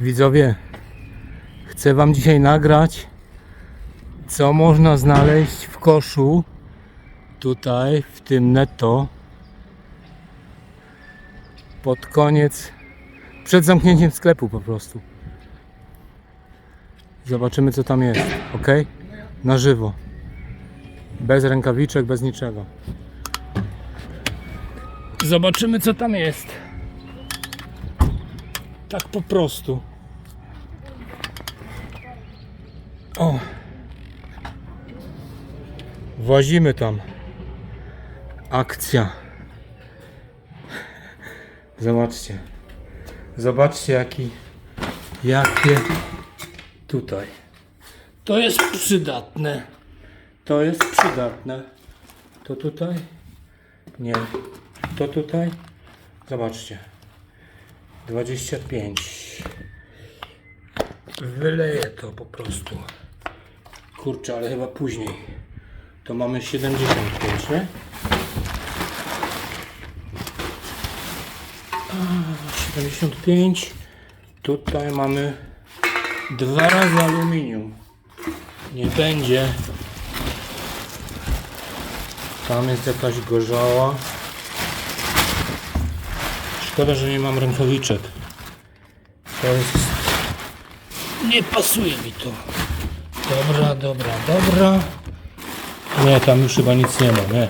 Widzowie, chcę Wam dzisiaj nagrać, co można znaleźć w koszu tutaj, w tym netto, pod koniec, przed zamknięciem sklepu po prostu. Zobaczymy, co tam jest, ok? Na żywo. Bez rękawiczek, bez niczego. Zobaczymy, co tam jest. Tak po prostu. O. Włazimy tam. Akcja. Zobaczcie. Zobaczcie jaki jakie tutaj. To jest przydatne. To jest przydatne. To tutaj? Nie. To tutaj? Zobaczcie. 25. Wyleję to po prostu. Kurczę, ale chyba później. To mamy 75, nie? A, 75. Tutaj mamy dwa razy aluminium. Nie będzie. Tam jest jakaś gorzała. Szkoda, że nie mam rękawiczek. To jest... Nie pasuje mi to. Dobra, dobra, dobra. Nie, tam już chyba nic nie ma, nie.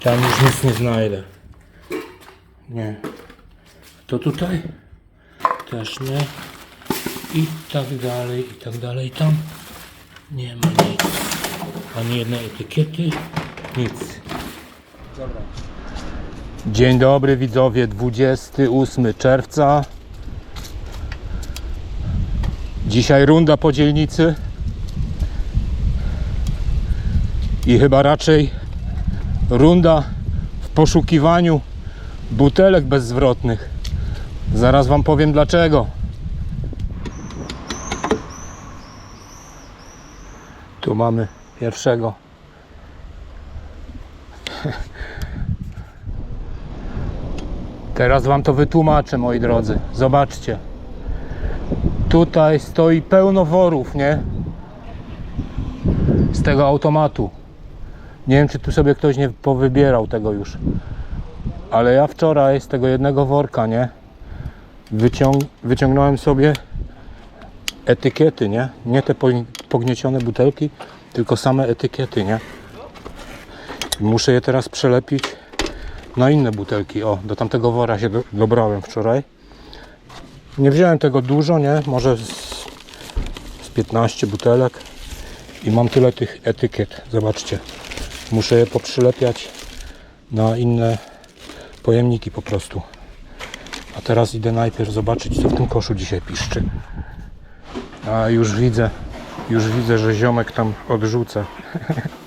Tam już nic nie znajdę. Nie. To tutaj? Też nie. I tak dalej, i tak dalej. Tam nie ma nic. Ani jednej etykiety. Nic. Dobra. Dzień dobry widzowie, 28 czerwca. Dzisiaj runda po dzielnicy. I chyba raczej runda w poszukiwaniu butelek bezzwrotnych. Zaraz Wam powiem dlaczego. Tu mamy pierwszego. Teraz Wam to wytłumaczę, moi drodzy. Zobaczcie. Tutaj stoi pełno worów, nie? Z tego automatu. Nie wiem, czy tu sobie ktoś nie powybierał tego już. Ale ja wczoraj z tego jednego worka, nie? Wyciąg wyciągnąłem sobie etykiety, nie? Nie te po- pogniecione butelki, tylko same etykiety, nie? Muszę je teraz przelepić na inne butelki. O, do tamtego wora się do, dobrałem wczoraj. Nie wziąłem tego dużo, nie? Może z, z 15 butelek. I mam tyle tych etykiet. Zobaczcie. Muszę je poprzylepiać na inne pojemniki po prostu. A teraz idę najpierw zobaczyć, co w tym koszu dzisiaj piszczy. A już widzę, już widzę, że ziomek tam odrzuca.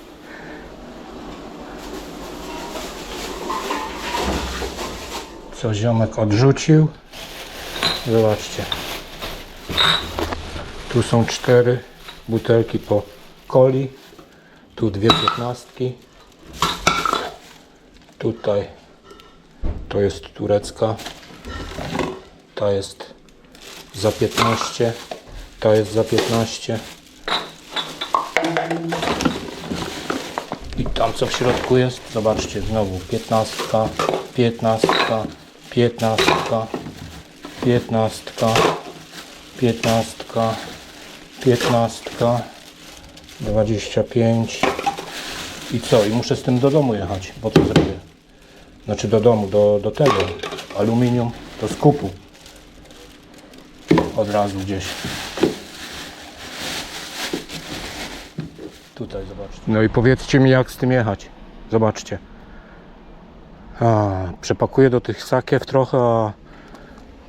co ziomek odrzucił. Zobaczcie. Tu są cztery butelki po coli. Tu dwie piętnastki. Tutaj to jest turecka. Ta jest za 15. Ta jest za 15. I tam co w środku jest? Zobaczcie znowu 15, 15, 15, 15, 15, 15, 25 i co? I muszę z tym do domu jechać, bo co zrobię? Znaczy do domu, do, do tego. Aluminium, do skupu. Od razu gdzieś. Tutaj zobaczcie. No i powiedzcie mi jak z tym jechać. Zobaczcie a, przepakuję do tych sakiew trochę a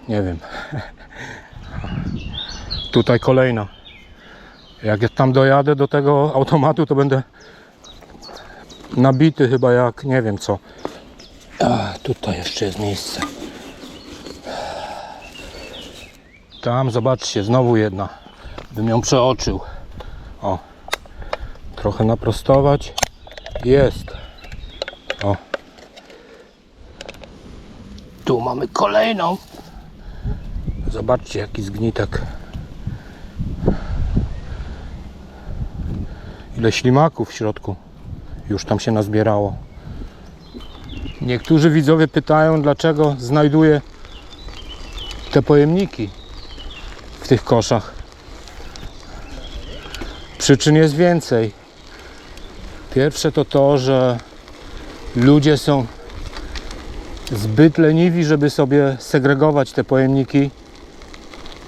nie wiem. Tutaj kolejna. Jak ja tam dojadę do tego automatu to będę nabity chyba jak nie wiem co. A, tutaj jeszcze jest miejsce. Tam zobaczcie znowu jedna. Bym ją przeoczył. O. Trochę naprostować. Jest tu mamy kolejną Zobaczcie jaki zgnitek. Ile ślimaków w środku już tam się nazbierało. Niektórzy widzowie pytają, dlaczego znajduję te pojemniki w tych koszach. Przyczyn jest więcej. Pierwsze to to, że ludzie są zbyt leniwi, żeby sobie segregować te pojemniki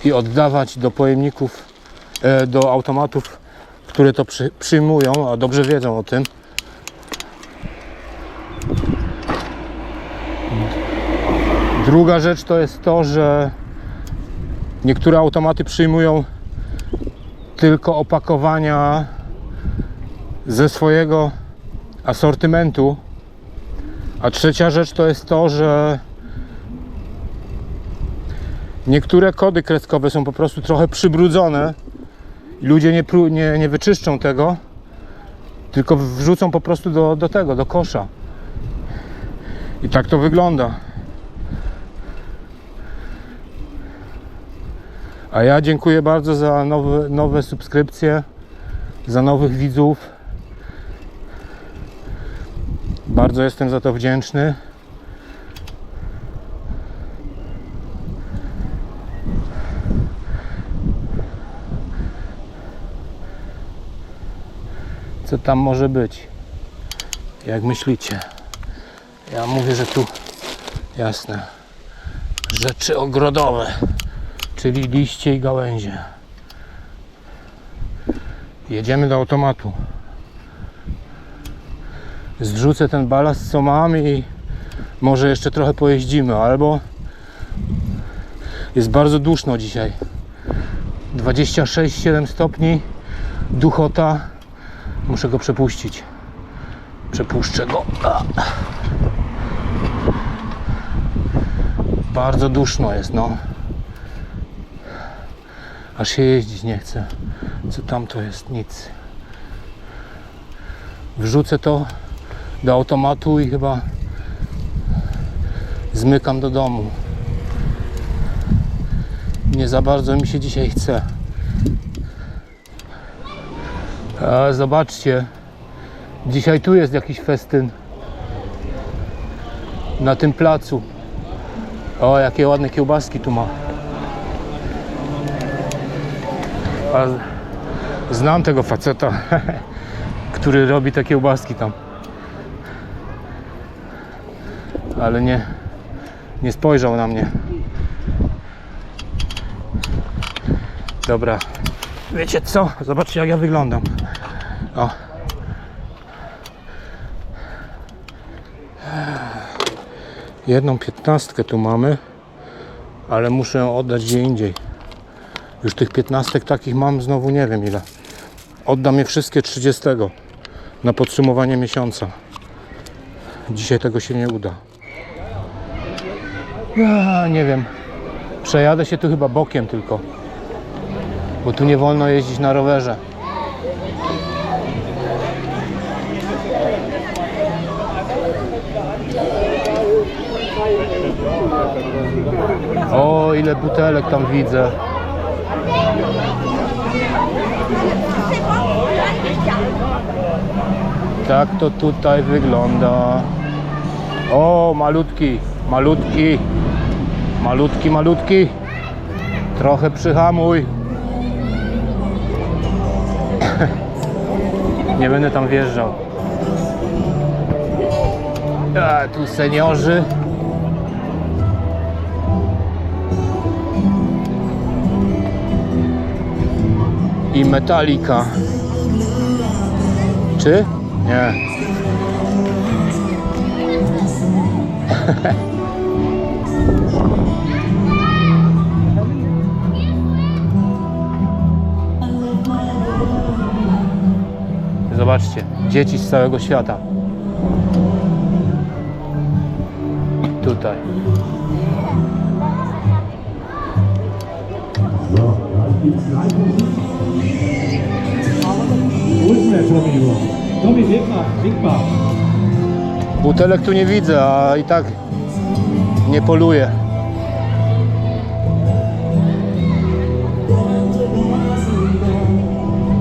i oddawać do pojemników, e, do automatów, które to przy, przyjmują, a dobrze wiedzą o tym. Druga rzecz to jest to, że niektóre automaty przyjmują tylko opakowania ze swojego asortymentu. A trzecia rzecz to jest to, że niektóre kody kreskowe są po prostu trochę przybrudzone. Ludzie nie, nie, nie wyczyszczą tego, tylko wrzucą po prostu do, do tego, do kosza. I tak to wygląda. A ja dziękuję bardzo za nowe, nowe subskrypcje, za nowych widzów. Bardzo jestem za to wdzięczny. Co tam może być? Jak myślicie? Ja mówię, że tu jasne. Rzeczy ogrodowe, czyli liście i gałęzie. Jedziemy do automatu zrzucę ten balast co mam i może jeszcze trochę pojeździmy, albo jest bardzo duszno dzisiaj. 26-7 stopni duchota. Muszę go przepuścić. Przepuszczę go. Bardzo duszno jest no. Aż się jeździć nie chce. Co tam to jest? Nic. Wrzucę to do automatu i chyba zmykam do domu. Nie za bardzo mi się dzisiaj chce. A zobaczcie, dzisiaj tu jest jakiś festyn na tym placu. O, jakie ładne kiełbaski tu ma. A znam tego faceta, który robi te kiełbaski tam. Ale nie, nie spojrzał na mnie. Dobra, wiecie co? Zobaczcie jak ja wyglądam. O. Jedną piętnastkę tu mamy, ale muszę ją oddać gdzie indziej. Już tych piętnastek takich mam znowu nie wiem ile. Oddam je wszystkie 30 na podsumowanie miesiąca. Dzisiaj tego się nie uda. Ja nie wiem. Przejadę się tu chyba bokiem tylko. Bo tu nie wolno jeździć na rowerze. O, ile butelek tam widzę. Tak to tutaj wygląda. O, malutki, malutki, malutki, malutki. Trochę przyhamuj. Nie będę tam wjeżdżał. A, tu seniorzy. I Metallica. Czy? Nie. Zobaczcie, dzieci z całego świata. Tutaj. Butelek tu nie widzę, a i tak nie poluje.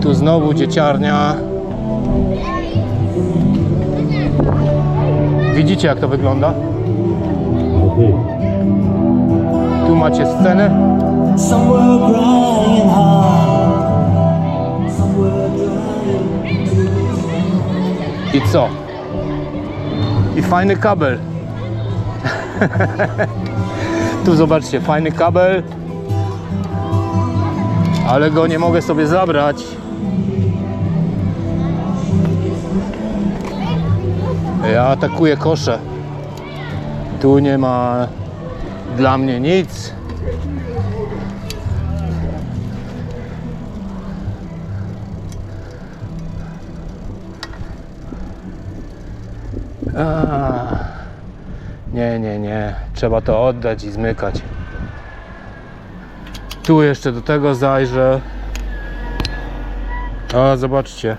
Tu znowu dzieciarnia. Widzicie jak to wygląda? Tu macie scenę. I co? I fajny kabel. tu zobaczcie, fajny kabel. Ale go nie mogę sobie zabrać. Ja atakuję kosze. Tu nie ma dla mnie nic. A, nie, nie, nie. Trzeba to oddać i zmykać. Tu jeszcze do tego zajrzę. A, zobaczcie.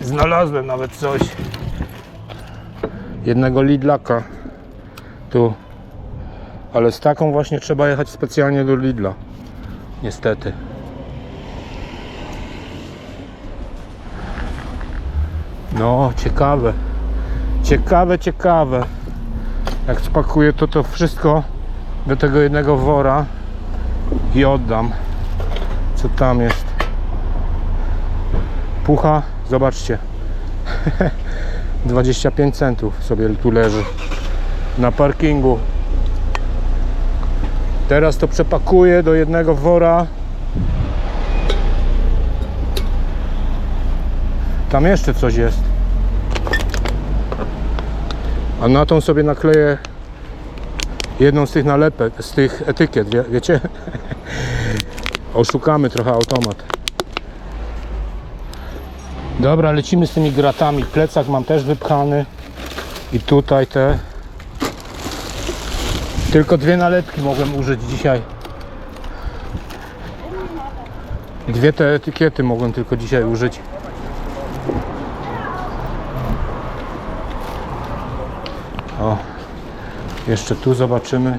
Znalazłem nawet coś. Jednego Lidlaka. Tu. Ale z taką właśnie trzeba jechać specjalnie do Lidla. Niestety. No, ciekawe. Ciekawe, ciekawe. Jak spakuję to to wszystko do tego jednego wora i oddam. Co tam jest? Pucha, zobaczcie. 25 centów sobie tu leży na parkingu. Teraz to przepakuję do jednego wora. Tam jeszcze coś jest. A na tą sobie nakleję jedną z tych nalepek, z tych etykiet, wie, wiecie? Oszukamy trochę automat. Dobra, lecimy z tymi gratami. Plecak mam też wypchany. I tutaj te. Tylko dwie nalepki mogłem użyć dzisiaj. Dwie te etykiety mogłem tylko dzisiaj użyć. O, jeszcze tu zobaczymy.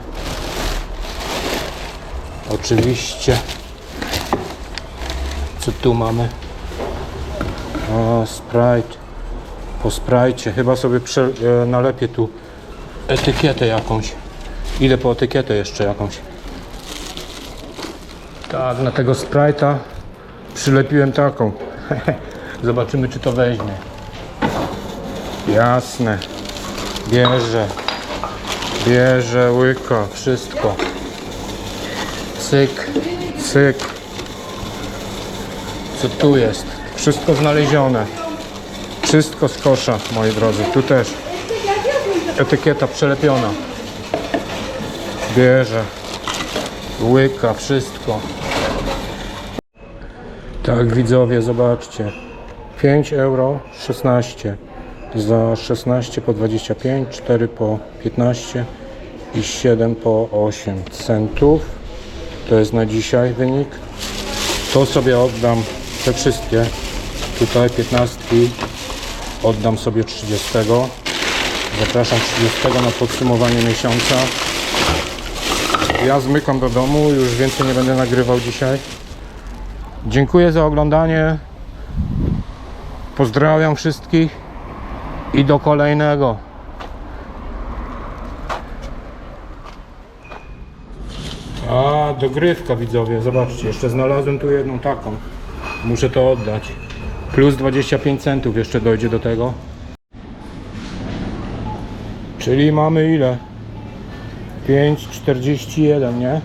Oczywiście. Co tu mamy? O, Sprite. Po Sprite. Chyba sobie prze, e, nalepię tu etykietę jakąś. Idę po etykietę jeszcze jakąś. Tak, na tego Sprite'a przylepiłem taką. Zobaczymy, czy to weźmie. Jasne. Bierze. Bierze, łyka, wszystko. Cyk, cyk. Co tu jest? Wszystko znalezione. Wszystko z kosza, moi drodzy. Tu też. Etykieta przelepiona. Bierze. Łyka, wszystko. Tak, widzowie, zobaczcie. 5 euro 16 za 16 po 25, 4 po 15 i 7 po 8 centów. To jest na dzisiaj wynik. To sobie oddam te wszystkie. Tutaj 15 oddam sobie 30. Zapraszam 30 na podsumowanie miesiąca. Ja zmykam do domu, już więcej nie będę nagrywał dzisiaj. Dziękuję za oglądanie. Pozdrawiam wszystkich i do kolejnego. A, dogrywka widzowie, zobaczcie, jeszcze znalazłem tu jedną taką. Muszę to oddać. Plus 25 centów jeszcze dojdzie do tego. Czyli mamy ile? 5,41, nie?